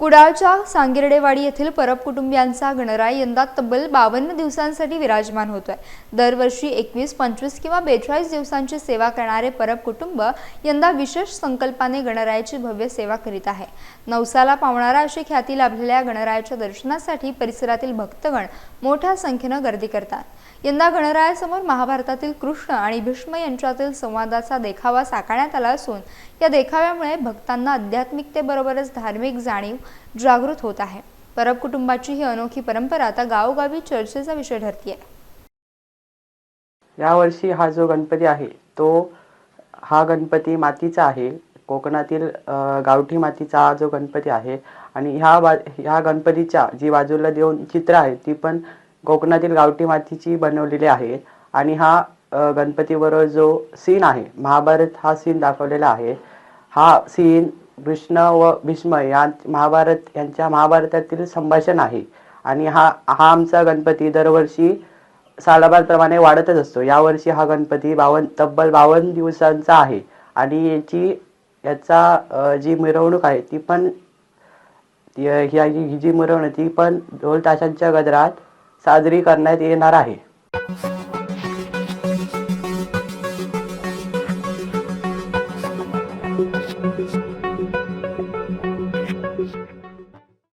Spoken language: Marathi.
कुडाळच्या सांगिर्डेवाडी येथील परब कुटुंबियांचा गणराय यंदा तब्बल बावन्न दिवसांसाठी विराजमान होतोय. दरवर्षी एकवीस पंचवीस किंवा बेचाळीस दिवसांची सेवा करणारे परब कुटुंब यंदा विशेष संकल्पाने गणरायाची भव्य सेवा करीत आहे. नवसाला पावणारा अशी ख्याती लाभलेल्या गणरायाच्या दर्शनासाठी परिसरातील भक्तगण मोठ्या संख्येनं गर्दी करतात. यंदा गणरायासमोर महाभारतातील कृष्ण आणि भीष्म यांच्यातील संवादाचा देखावा साकारण्यात आला असून या देखाव्यामुळे भक्तांना आध्यात्मिकतेबरोबरच धार्मिक जाणीव जागृत होत आहे. परब कुटुंबाची ही अनोखी परंपरा आता गावोगावी चर्चेचा विषय ठरतीये. यावर्षी हा जो गणपती आहे तो हा गणपती मातीचा आहे. कोकणातील गावठी मातीचा हा जो गणपती आहे आणि ह्या बा ह्या गणपतीच्या जी बाजूला देऊन चित्र आहेत ती पण कोकणातील गावठी मातीची बनवलेली आहे आणि हा गणपतीबरोबर जो सीन आहे महाभारत हा सीन दाखवलेला आहे. हा सीन कृष्ण व भीष्म या महाभारत यांच्या महाभारतातील संभाषण आहे. आणि हा हा आमचा गणपती दरवर्षी सालाबादप्रमाणे वाढतच असतो. यावर्षी हा गणपती बावन तब्बल बावन्न दिवसांचा आहे. आणि याची याचा जी मिरवणूक आहे ती पण ही जी मिरवणूक ती पण ढोल ताशांच्या गजरात साजरी करण्यात येणार आहे.